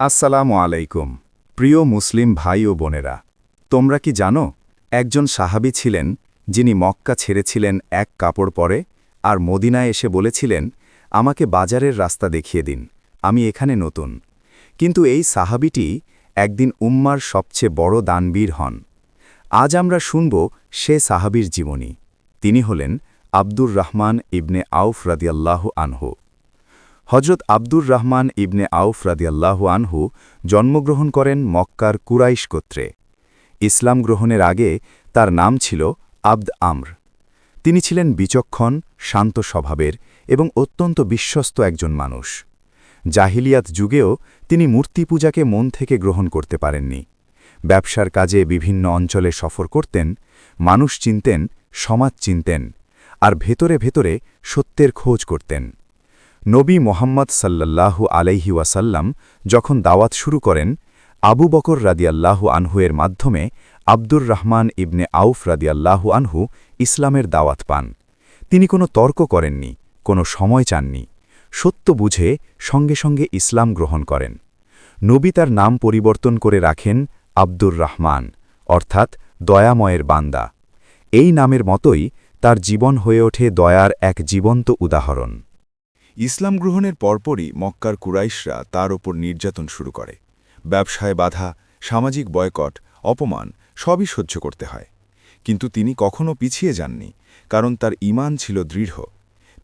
আসসালামু আলাইকুম, প্রিয় মুসলিম ভাই ও বোনেরা। তোমরা কি জানো, একজন সাহাবী ছিলেন যিনি মক্কা ছেড়েছিলেন এক কাপড় পরে আর মদিনায় এসে বলেছিলেন, আমাকে বাজারের রাস্তা দেখিয়ে দিন, আমি এখানে নতুন। কিন্তু এই সাহাবিটি একদিন উম্মার সবচেয়ে বড় দানবীর হন। আজ আমরা শুনব সে সাহাবীর জীবনী। তিনি হলেন আব্দুর রহমান ইবনে আউফ রাদিয়াল্লাহু আনহু। হজরত আব্দুর রহমান ইবনে আউফ রাদিয়াল্লাহু আনহু জন্মগ্রহণ করেন মক্কার কুরাইশ গোত্রে। ইসলাম গ্রহণের আগে তার নাম ছিল আব্দ আমর। তিনি ছিলেন বিচক্ষণ, শান্ত স্বভাবের এবং অত্যন্ত বিশ্বস্ত একজন মানুষ। জাহিলিয়াত যুগেও তিনি মূর্তি পূজাকে মন থেকে গ্রহণ করতে পারেননি। ব্যবসার কাজে বিভিন্ন অঞ্চলে সফর করতেন, মানুষ চিনতেন, সমাজ চিনতেন, আর ভেতরে ভেতরে সত্যের খোঁজ করতেন। নবী মোহাম্মদ সাল্লাল্লাহু আলাইহি ওয়াসাল্লাম যখন দাওয়াত শুরু করেন, আবু বকর রাদিয়াল্লাহু আনহুয়ের মাধ্যমে আব্দুর রহমান ইবনে আউফ রাদিয়াল্লাহু আনহু ইসলামের দাওয়াত পান। তিনি কোনো তর্ক করেননি, কোনো সময় চাননি। সত্য বুঝে সঙ্গে সঙ্গে ইসলাম গ্রহণ করেন। নবী তার নাম পরিবর্তন করে রাখেন আব্দুর রহমান, অর্থাৎ দয়াময়ের বান্দা। এই নামের মতোই তার জীবন হয়ে ওঠে দয়ার এক জীবন্ত উদাহরণ। ইসলাম গ্রহণের পরপরই মক্কার কুরাইশরা তার ওপর নির্যাতন শুরু করে। ব্যবসায় বাধা, সামাজিক বয়কট, অপমান সবই সহ্য করতে হয়। কিন্তু তিনি কখনও পিছিয়ে যাননি, কারণ তার ঈমান ছিল দৃঢ়।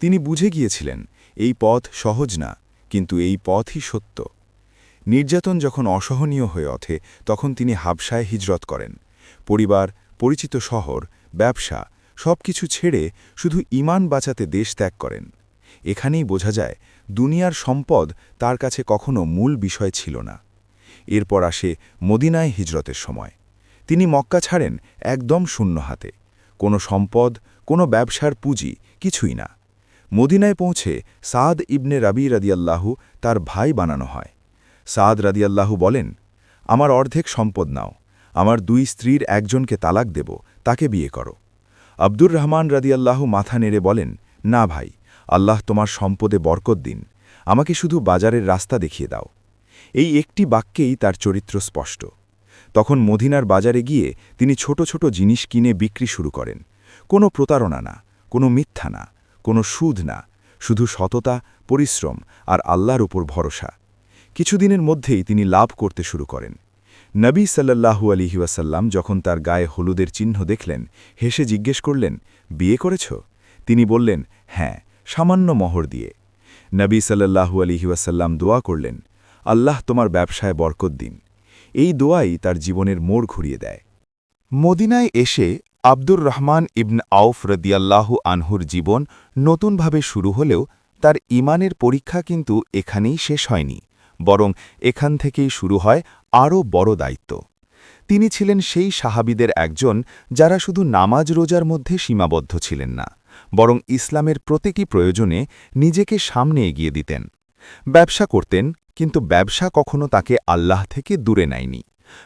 তিনি বুঝে গিয়েছিলেন, এই পথ সহজ না, কিন্তু এই পথই সত্য। নির্যাতন যখন অসহনীয় হয়ে ওঠে, তখন তিনি হাবসায় হিজরত করেন। পরিবার, পরিচিত শহর, ব্যবসা সবকিছু ছেড়ে শুধু ঈমান বাঁচাতে দেশ ত্যাগ করেন। এখানেই বোঝা যায়, দুনিয়ার সম্পদ তার কাছে কখনো মূল বিষয় ছিল না। এরপর আসে মদিনায় হিজরতের সময়। তিনি মক্কা ছাড়েন একদম শূন্য হাতে। কোনো সম্পদ, কোনো ব্যবসার পুঁজি, কিছুই না। মদিনায় পৌঁছে সাদ ইবনে রাবি রাদিয়াল্লাহু তার ভাই বানানো হয়। সাদ রাদিয়াল্লাহু বলেন, আমার অর্ধেক সম্পদ নাও, আমার দুই স্ত্রীর একজনকে তালাক দেব, তাকে বিয়ে করো। আব্দুর রহমান রাদিয়াল্লাহু মাথা নেড়ে বলেন, না ভাই। আল্লাহ তোমার সম্পদে বরকত দিন। আমাকে শুধু বাজারের রাস্তা দেখিয়ে দাও। এই একটি বাক্যেই তার চরিত্র স্পষ্ট। তখন মদিনার বাজারে গিয়ে তিনি ছোট ছোট জিনিস কিনে বিক্রি শুরু করেন। কোনো প্রতারণা না, কোনো মিথ্যা না, কোনো সুদ না, শুধু সততা, পরিশ্রম আর আল্লাহর উপর ভরসা। কিছুদিনের মধ্যেই তিনি লাভ করতে শুরু করেন। নবী সাল্লাল্লাহু আলিহি ওয়াসাল্লাম যখন তার গায়ে হলুদের চিহ্ন দেখলেন, হেসে জিজ্ঞেস করলেন, বিয়ে করেছ? তিনি বললেন হ্যাঁ। সামান্য মহর দিয়ে। নবী সাল্লাল্লাহু আলিহি ওয়াসাল্লাম দোয়া করলেন, আল্লাহ তোমার ব্যবসায় বরকত দিন। এই দোয়াই তার জীবনের মোড় ঘুরিয়ে দেয়। মদিনায় এসে আব্দুর রহমান ইবন আউফ রদিয়াল্লাহু আনহুর জীবন নতুনভাবে শুরু হলেও তার ইমানের পরীক্ষা কিন্তু এখানেই শেষ হয়নি, বরং এখান থেকেই শুরু হয় আরও বড় দায়িত্ব। তিনি ছিলেন সেই সাহাবিদের একজন যারা শুধু নামাজ রোজার মধ্যে সীমাবদ্ধ ছিলেন না। বরং ইসলামের প্রত্যেকই প্রয়োজনে নিজেকে সামনে এগিয়ে দিতেন। ব্যবসা করতেন, কিন্তু ব্যবসা কখনো তাকে আল্লাহ থেকে দূরে নেয়নি,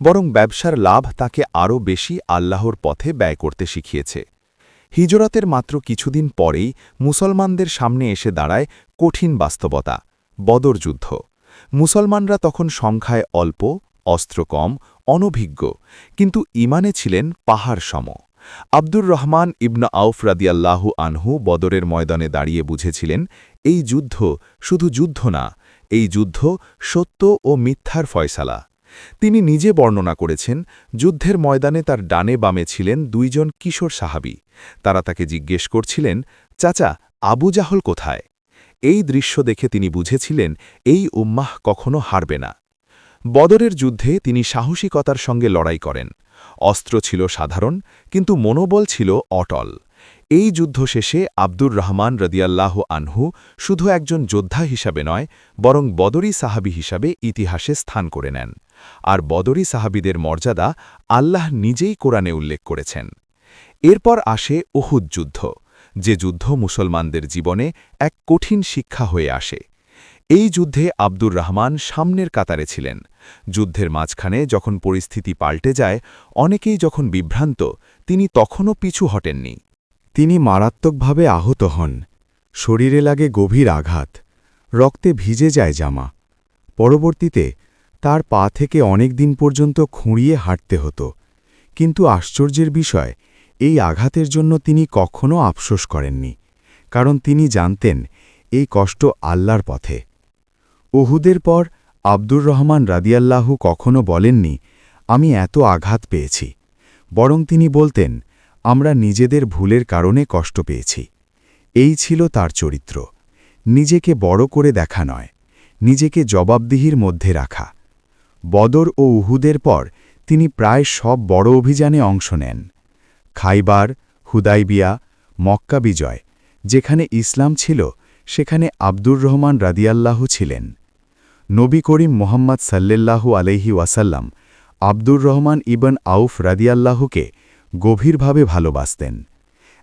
বরং ব্যবসার লাভ তাকে আরও বেশি আল্লাহর পথে ব্যয় করতে শিখিয়েছে। হিজরতের মাত্র কিছুদিন পরেই মুসলমানদের সামনে এসে দাঁড়ায় কঠিন বাস্তবতা, বদর যুদ্ধ। মুসলমানরা তখন সংখ্যায় অল্প, অস্ত্র কম, অনভিজ্ঞ, কিন্তু ইমানে ছিলেন পাহাড় সম। আব্দুর রহমান ইবন আউফ রাদিয়াল্লাহু আনহু বদরের ময়দানে দাঁড়িয়ে বুঝেছিলেন, এই যুদ্ধ শুধু যুদ্ধ না, এই যুদ্ধ সত্য ও মিথ্যার ফয়সালা। তিনি নিজে বর্ণনা করেছেন, যুদ্ধের ময়দানে তার ডানে বামে ছিলেন দুইজন কিশোর সাহাবি। তারা তাকে জিজ্ঞেস করছিলেন, চাচা, আবু জাহল কোথায়? এই দৃশ্য দেখে তিনি বুঝেছিলেন, এই উম্মাহ কখনো হারবে না। বদরের যুদ্ধে তিনি সাহসিকতার সঙ্গে লড়াই করেন। অস্ত্র ছিল সাধারণ, কিন্তু মনোবল ছিল অটল। এই যুদ্ধ শেষে আব্দুর রহমান রদিয়াল্লাহ আনহু শুধু একজন যোদ্ধা হিসাবে নয়, বরং বদরি সাহাবি হিসাবে ইতিহাসে স্থান করে নেন। আর বদরি সাহাবিদের মর্যাদা আল্লাহ নিজেই কোরআনে উল্লেখ করেছেন। এরপর আসে ওহুদ যুদ্ধ, যে যুদ্ধ মুসলমানদের জীবনে এক কঠিন শিক্ষা হয়ে আসে। এই যুদ্ধে আব্দুর রহমান সামনের কাতারে ছিলেন। যুদ্ধের মাঝখানে যখন পরিস্থিতি পাল্টে যায়, অনেকেই যখন বিভ্রান্ত, তিনি তখনও পিছু হটেননি। তিনি মারাত্মকভাবে আহত হন। শরীরে লাগে গভীর আঘাত। রক্তে ভিজে যায় জামা। পরবর্তীতে তার পা থেকে অনেক দিন পর্যন্ত খুঁড়িয়ে হাঁটতে হতো। কিন্তু আশ্চর্যের বিষয়, এই আঘাতের জন্য তিনি কখনও আফসোস করেননি। কারণ তিনি জানতেন, এই কষ্ট আল্লাহর পথে। ওহুদের পর আব্দুর রহমান রাদিয়াল্লাহু কখনো বলেননি, আমি এত আঘাত পেয়েছি। বরং তিনি বলতেন, আমরা নিজেদের ভুলের কারণে কষ্ট পেয়েছি। এই ছিল তার চরিত্র। নিজেকে বড় করে দেখা নয়, নিজেকে জবাবদিহির মধ্যে রাখা। বদর ও উহুদের পর তিনি প্রায় সব বড় অভিযানে অংশ নেন। খাইবার, হুদাইবিয়া, মক্কা বিজয়, যেখানে ইসলাম ছিল, সেখানে আব্দুর রহমান রাদিয়াল্লাহু ছিলেন। নবী করিম মোহাম্মদ সাল্লেল্লাহু আলহি ওয়াসাল্লাম আব্দুর রহমান ইবন আউফ রাদিয়াল্লাহুকে গভীরভাবে ভালোবাসতেন।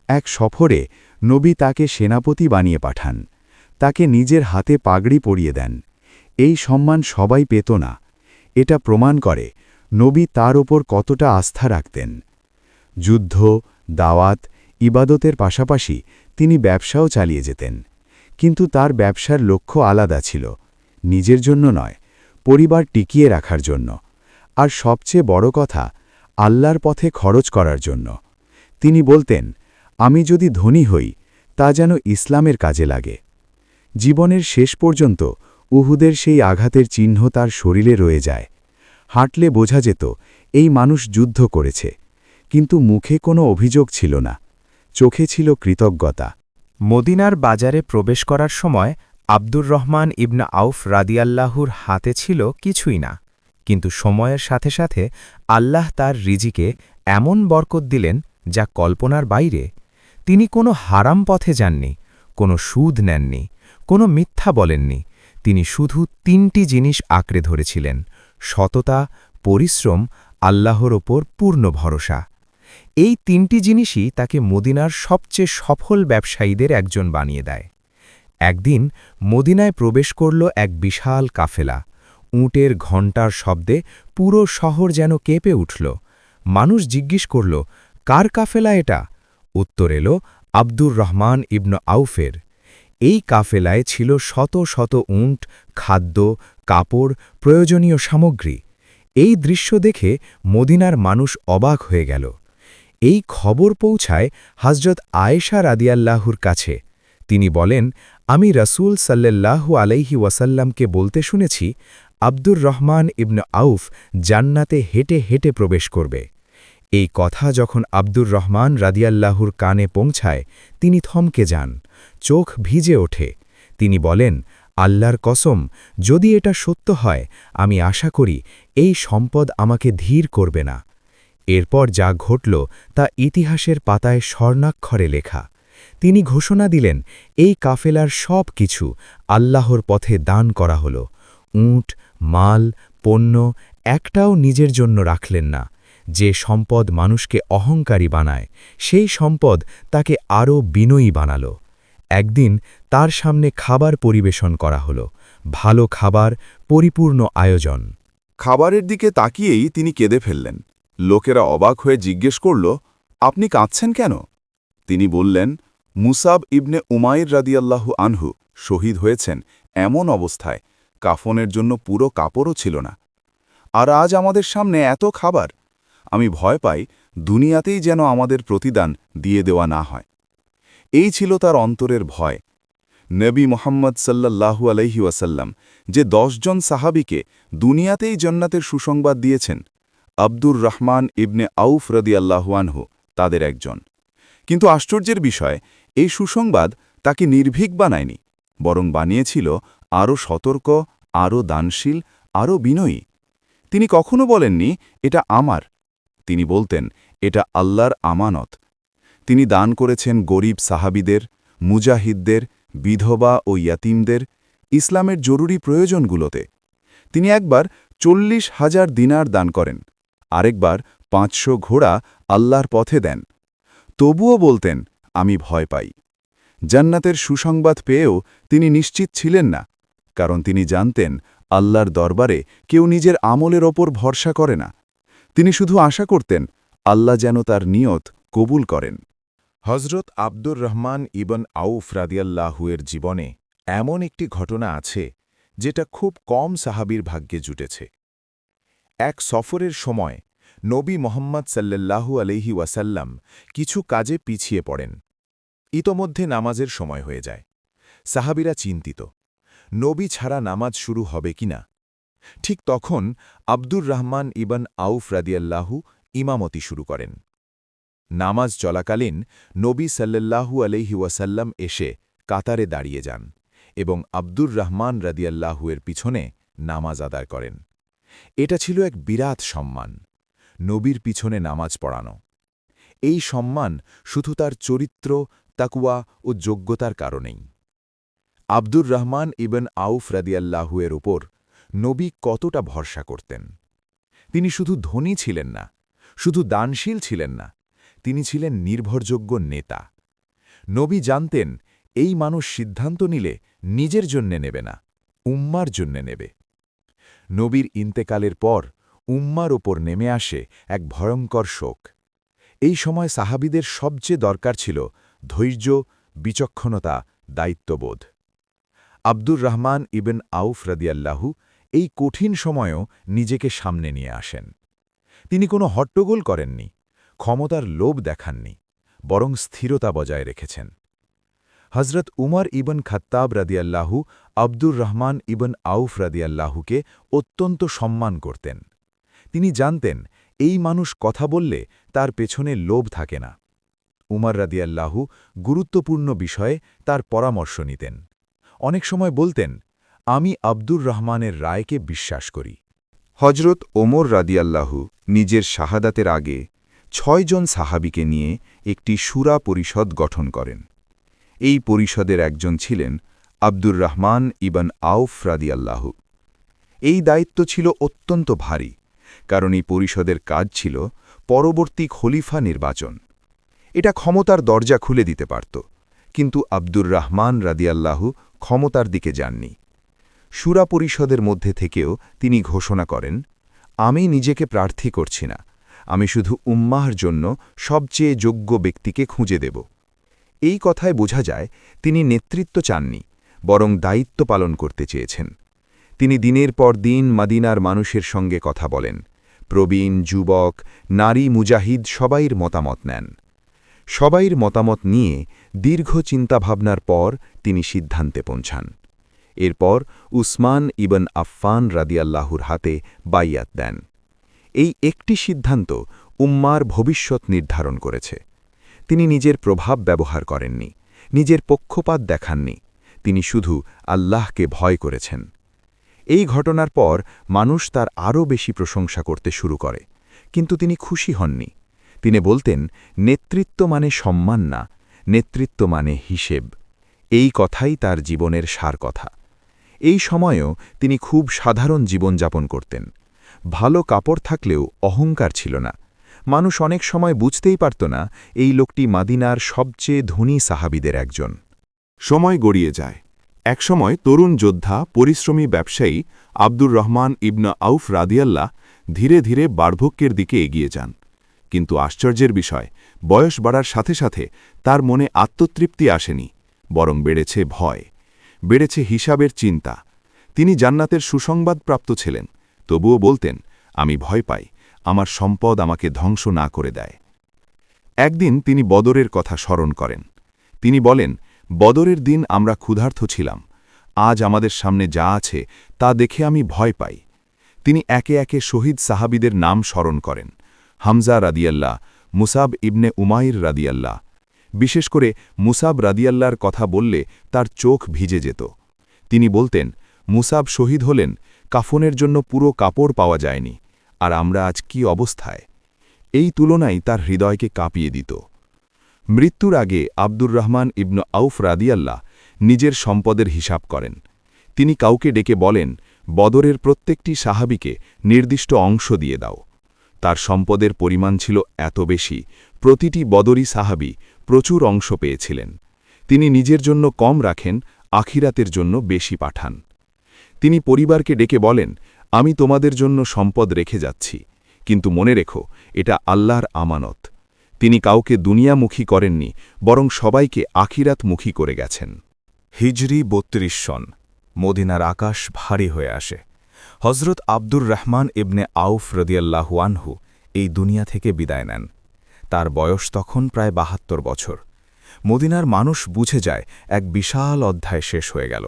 এক সফরে নবী তাকে সেনাপতি বানিয়ে পাঠান। তাকে নিজের হাতে পাগড়ি পরিয়ে দেন। এই সম্মান সবাই পেত না। এটা প্রমাণ করে নবী তার ওপর কতটা আস্থা রাখতেন। যুদ্ধ, দাওয়াত, ইবাদতের পাশাপাশি তিনি ব্যবসাও চালিয়ে যেতেন। কিন্তু তার ব্যবসার লক্ষ্য আলাদা ছিল। নিজের জন্য নয়, পরিবার টিকিয়ে রাখার জন্য। আর সবচেয়ে বড় কথা, আল্লাহর পথে খরচ করার জন্য। তিনি বলতেন, আমি যদি ধনী হই, তা যেন ইসলামের কাজে লাগে। জীবনের শেষ পর্যন্ত উহুদের সেই আঘাতের চিহ্ন তার শরীরে রয়ে যায়। হাঁটলে বোঝা যেত, এই মানুষ যুদ্ধ করেছে। কিন্তু মুখে কোনো অভিযোগ ছিল না। চোখে ছিল কৃতজ্ঞতা। মদিনার বাজারে প্রবেশ করার সময় আব্দুর রহমান ইবনা আউফ রাদিয়াল্লাহুর হাতে ছিল কিছুই না। কিন্তু সময়ের সাথে সাথে আল্লাহ তার রিজিকে এমন বরকত দিলেন যা কল্পনার বাইরে। তিনি কোনো হারাম পথে যাননি, কোনো সুদ নেননি, কোনো মিথ্যা বলেননি। তিনি শুধু তিনটি জিনিস আঁকড়ে ধরেছিলেন, সততা, পরিশ্রম, আল্লাহর ওপর পূর্ণ ভরসা। এই তিনটি জিনিসই তাকে মদিনার সবচেয়ে সফল ব্যবসায়ীদের একজন বানিয়ে দেয়। একদিন মদিনায় প্রবেশ করল এক বিশাল কাফেলা। উটের ঘণ্টার শব্দে পুরো শহর যেন কেঁপে উঠল। মানুষ জিজ্ঞেস করল, কার কাফেলা এটা? উত্তর এলো, আব্দুর রহমান ইবন আউফের। এই কাফেলায় ছিল শত শত উঁট, খাদ্য, কাপড়, প্রয়োজনীয় সামগ্রী। এই দৃশ্য দেখে মদিনার মানুষ অবাক হয়ে গেল। এই খবর পৌঁছায় হজরত আয়েশা রাদিয়াল্লাহুর কাছে। তিনি বলেন আমি রসুল সাল্লাল্লাহু আলাইহি ওয়াসাল্লামকে বলতে শুনেছি, আব্দুর রহমান ইবন আউফ জান্নাতে হেঁটে হেঁটে প্রবেশ করবে। এই কথা যখন আব্দুর রহমান রাদিয়াল্লাহুর কানে পৌঁছায়, তিনি থমকে যান, চোখ ভিজে ওঠে। তিনি বলেন, আল্লাহর কসম, যদি এটা সত্য হয়, আমি আশা করি এই সম্পদ আমাকে ধীর করবে না। এরপর যা ঘটল তা ইতিহাসের পাতায় স্বর্ণাক্ষরে লেখা। তিনি ঘোষণা দিলেন, এই কাফেলার সব কিছু আল্লাহর পথে দান করা হল। উঁট, মাল, পণ্য একটাও নিজের জন্য রাখলেন না। যে সম্পদ মানুষকে অহংকারী বানায়, সেই সম্পদ তাকে আরও বিনয়ী বানাল। একদিন তার সামনে খাবার পরিবেশন করা হল। ভালো খাবার, পরিপূর্ণ আয়োজন। খাবারের দিকে তাকিয়েই তিনি কেঁদে ফেললেন। লোকেরা অবাক হয়ে জিজ্ঞেস করল, আপনি কাঁদছেন কেন? তিনি বললেন মুসাব ইবনে উমাইর রাদিয়াল্লাহু আনহু শহীদ হয়েছেন এমন অবস্থায়, কাফনের জন্য পুরো কাপড়ও ছিল না। আর আজ আমাদের সামনে এত খাবার, আমি ভয় পাই দুনিয়াতেই যেন আমাদের প্রতিদান দিয়ে দেওয়া না হয়। এই ছিল তার অন্তরের ভয়। নবী মোহাম্মদ সাল্লাল্লাহু আলহি ওয়াসাল্লাম যে দশজন সাহাবিকে দুনিয়াতেই জন্নাতের সুসংবাদ দিয়েছেন, আব্দুর রহমান ইবনে আউফ রদিয়াল্লাহুয়ানহু তাদের একজন। কিন্তু আশ্চর্যের বিষয় এই সুসংবাদ তাকে নির্ভীক বানায়নি, বরং বানিয়েছিল আরও সতর্ক, আরও দানশীল, আরও বিনয়ী। তিনি কখনো বলেননি, এটা আমার। তিনি বলতেন, এটা আল্লাহর আমানত। তিনি দান করেছেন গরিব সাহাবিদের, মুজাহিদদের, বিধবা ও ইয়াতিমদের ইসলামের জরুরি প্রয়োজনগুলোতে। তিনি একবার চল্লিশ হাজার দিনার দান করেন, আরেকবার পাঁচশো ঘোড়া আল্লাহর পথে দেন। তবুও বলতেন আমি ভয় পাই। জান্নাতের সুসংবাদ পেয়েও তিনি নিশ্চিত ছিলেন না, কারণ তিনি জানতেন আল্লাহর দরবারে কেউ নিজের আমলের ওপর ভরসা করে না। তিনি শুধু আশা করতেন, আল্লাহ যেন তার নিয়ত কবুল করেন। হজরত আব্দুর রহমান ইবন আউফ রাদিয়াল্লাহুয়ের জীবনে এমন একটি ঘটনা আছে, যেটা খুব কম সাহাবির ভাগ্যে জুটেছে। এক সফরের সময় নবী মোহাম্মদ সাল্লাল্লাহু আলহি ওয়াসাল্লাম কিছু কাজে পিছিয়ে পড়েন। ইতোমধ্যে নামাজের সময় হয়ে যায়। সাহাবিরা চিন্তিত, নবী ছাড়া নামাজ শুরু হবে কিনা ঠিক তখন আব্দুর রহমান ইবন আউফ রাদিয়াল্লাহু ইমামতি শুরু করেন। নামাজ চলাকালীন নবী সাল্লাল্লাহু আলহি ওয়াসাল্লাম এসে কাতারে দাঁড়িয়ে যান এবং আব্দুর রহমান রাদিয়াল্লাহুয়ের পিছনে নামাজ আদায় করেন। এটা ছিল এক বিরাট সম্মান, নবীর পিছনে নামাজ পড়ানো। এই সম্মান শুধু তার চরিত্র তাকুয়া ও যোগ্যতার কারণেই। আব্দুর রহমান ইবন আউফ রাদিয়াল্লাহুয়ের ওপর নবী কতটা ভরসা করতেন? তিনি শুধু ধনী ছিলেন না, শুধু দানশীল ছিলেন না, তিনি ছিলেন নির্ভরযোগ্য নেতা। নবী জানতেন, এই মানুষ সিদ্ধান্ত নিলে নিজের জন্যে নেবে না, উম্মার জন্যে নেবে। নবীর ইন্তেকালের পর উম্মার ওপর নেমে আসে এক ভয়ঙ্কর শোক। এই সময় সাহাবিদের সবচেয়ে দরকার ছিল ধৈর্য, বিচক্ষণতা, দায়িত্ববোধ। আব্দুর রহমান ইবেন আউফ রদিয়াল্লাহু এই কঠিন সময়েও নিজেকে সামনে নিয়ে আসেন। তিনি কোনো হট্টগোল করেননি, ক্ষমতার লোভ দেখাননি, বরং স্থিরতা বজায় রেখেছেন। হজরত উমর ইবন খাত্তাব রাদিয়াল্লাহু আব্দুর রহমান ইবন আউফ রাদিয়াল্লাহুকে অত্যন্ত সম্মান করতেন। তিনি জানতেন, এই মানুষ কথা বললে তার পেছনে লোভ থাকে না। উমর রাদিয়াল্লাহু গুরুত্বপূর্ণ বিষয়ে তার পরামর্শ নিতেন। অনেক সময় বলতেন, আমি আব্দুর রহমানের রায়কে বিশ্বাস করি। হজরত ওমর রাদিয়াল্লাহু নিজের শাহাদাতের আগে ছয়জন সাহাবিকে নিয়ে একটি সুরা পরিষদ গঠন করেন। এই পরিষদের একজন ছিলেন আব্দুর রহমান ইবন আউফ রাদিয়াল্লাহু। এই দায়িত্ব ছিল অত্যন্ত ভারী, কারণ এই পরিষদের কাজ ছিল পরবর্তী খলিফা নির্বাচন। এটা ক্ষমতার দরজা খুলে দিতে পারত। কিন্তু আব্দুর রহমান রাদিয়াল্লাহু ক্ষমতার দিকে যাননি। সুরা পরিষদের মধ্যে থেকেও তিনি ঘোষণা করেন, আমি নিজেকে প্রার্থী করছি না। আমি শুধু উম্মাহর জন্য সবচেয়ে যোগ্য ব্যক্তিকে খুঁজে দেব। এই কথায় বোঝা যায়, তিনি নেতৃত্ব চাননি, বরং দায়িত্ব পালন করতে চেয়েছেন। তিনি দিনের পর দিন মাদিনার মানুষের সঙ্গে কথা বলেন। প্রবীণ, যুবক, নারী, মুজাহিদ সবাইর মতামত নেন। সবাইর মতামত নিয়ে দীর্ঘ চিন্তাভাবনার পর তিনি সিদ্ধান্তে পৌঁছান। এরপর উসমান ইবন আফফান রাদিয়াল্লাহুর হাতে বাইয়াত দেন। এই একটি সিদ্ধান্ত উম্মার ভবিষ্যৎ নির্ধারণ করেছে। তিনি নিজের প্রভাব ব্যবহার করেননি, নিজের পক্ষপাত দেখাননি, তিনি শুধু আল্লাহকে ভয় করেছেন। এই ঘটনার পর মানুষ তার আরও বেশি প্রশংসা করতে শুরু করে, কিন্তু তিনি খুশি হননি। তিনি বলতেন, নেতৃত্ব মানে সম্মান না, নেতৃত্ব মানে হিসেব। এই কথাই তার জীবনের সার কথা। এই সময়েও তিনি খুব সাধারণ জীবনযাপন করতেন। ভালো কাপড় থাকলেও অহংকার ছিল না। মানুষ অনেক সময় বুঝতেই পারত না, এই লোকটি মাদিনার সবচেয়ে ধনী সাহাবিদের একজন। সময় গড়িয়ে যায়। একসময় তরুণ যোদ্ধা, পরিশ্রমী ব্যবসায়ী আব্দুর রহমান ইবনা আউফ রাদিয়াল্লাহ ধীরে ধীরে বার্ধক্যের দিকে এগিয়ে যান। কিন্তু আশ্চর্যের বিষয়, বয়স বাড়ার সাথে সাথে তার মনে আত্মতৃপ্তি আসেনি, বরং বেড়েছে ভয়, বেড়েছে হিসাবের চিন্তা। তিনি জান্নাতের সুসংবাদ প্রাপ্ত ছিলেন, তবুও বলতেন, আমি ভয় পাই, আমার সম্পদ আমাকে ধ্বংস না করে দেয়। একদিন তিনি বদরের কথা স্মরণ করেন। তিনি বলেন, বদরের দিন আমরা ক্ষুধার্থ ছিলাম, আজ আমাদের সামনে যা আছে তা দেখে আমি ভয় পাই। তিনি একে একে শহীদ সাহাবিদের নাম স্মরণ করেন। হামজা রাদিয়াল্লাহ, মুসাব ইবনে উমাইর রাদিয়াল্লাহ। বিশেষ করে মুসাব রাদিয়াল্লার কথা বললে তার চোখ ভিজে যেত। তিনি বলতেন, মুসাব শহীদ হলেন, কাফনের জন্য পুরো কাপড় পাওয়া যায়নি, আর আমরা আজ কি অবস্থায়? এই তুলনায় তার হৃদয়কে কাঁপিয়ে দিত। মৃত্যুর আগে আব্দুর রহমান ইবনু আউফ রাদিয়াল্লাহ নিজের সম্পদের হিসাব করেন। তিনি কাউকে ডেকে বলেন, বদরের প্রত্যেকটি সাহাবিকে নির্দিষ্ট অংশ দিয়ে দাও তার সম্পদের পরিমাণ ছিল এত বেশি। প্রতিটি বদরি সাহাবি প্রচুর অংশ পেয়েছিলেন। তিনি নিজের জন্য কম রাখেন, আখিরাতের জন্য বেশি পাঠান। তিনি পরিবারকে ডেকে বলেন, আমি তোমাদের জন্য সম্পদ রেখে যাচ্ছি, কিন্তু মনে রেখো, এটা আল্লাহর আমানত। তিনি কাউকে দুনিয়ামুখী করেননি, বরং সবাইকে আখিরাতমুখী করে গেছেন। হিজরি বত্রিশ সন, মদিনার আকাশ ভারী হয়ে আসে। হজরত আব্দুর রহমান ইবনে আউফ রদিয়াল্লাহু আনহু এই দুনিয়া থেকে বিদায় নেন। তার বয়স তখন প্রায় বাহাত্তর বছর। মদিনার মানুষ বুঝে যায় এক বিশাল অধ্যায় শেষ হয়ে গেল।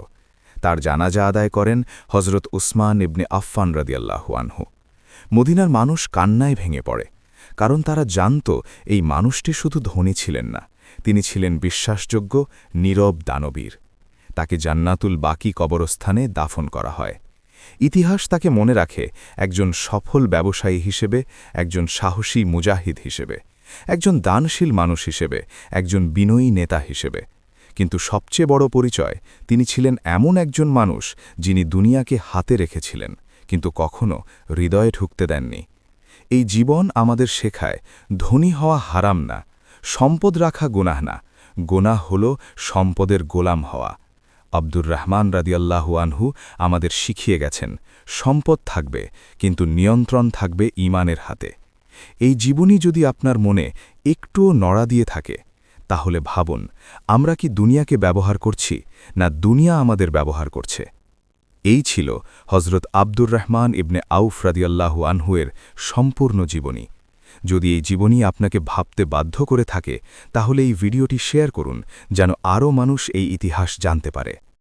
তার জানাজা আদায় করেন হজরত উসমান ইবনে আফফান রদিয়াল্লাহু আনহু। মদিনার মানুষ কান্নায় ভেঙে পড়ে, কারণ তারা জানত এই মানুষটি শুধু ধনী ছিলেন না, তিনি ছিলেন বিশ্বাসযোগ্য, নীরব দানবীর। তাকে জান্নাতুল বাকি কবরস্থানে দাফন করা হয়। ইতিহাস তাকে মনে রাখে একজন সফল ব্যবসায়ী হিসেবে, একজন সাহসী মুজাহিদ হিসেবে, একজন দানশীল মানুষ হিসেবে, একজন বিনয়ী নেতা হিসেবে। কিন্তু সবচেয়ে বড় পরিচয়, তিনি ছিলেন এমন একজন মানুষ যিনি দুনিয়াকে হাতে রেখেছিলেন, কিন্তু কখনো হৃদয়ে ঢুকতে দেননি। এই জীবন আমাদের শেখায়, ধনী হওয়া হারাম না, সম্পদ রাখা গোনাহ না, গোনাহ হল সম্পদের গোলাম হওয়া। আব্দুর রহমান রাদিয়াল্লাহু আনহু আমাদের শিখিয়ে গেছেন, সম্পদ থাকবে, কিন্তু নিয়ন্ত্রণ থাকবে ইমানের হাতে। এই জীবনই যদি আপনার মনে একটুও নড়া দিয়ে থাকে, তাহলে ভাবুন, আমরা কি দুনিয়াকে ব্যবহার করছি, না দুনিয়া আমাদের ব্যবহার করছে? এই ছিল হজরত আব্দুর রহমান ইবনে আউফ রাদিয়াল্লাহু আনহুয়ের সম্পূর্ণ জীবনী। যদি এই জীবনী আপনাকে ভাবতে বাধ্য করে থাকে, তাহলে এই ভিডিওটি শেয়ার করুন, যেন আরও মানুষ এই ইতিহাস জানতে পারে।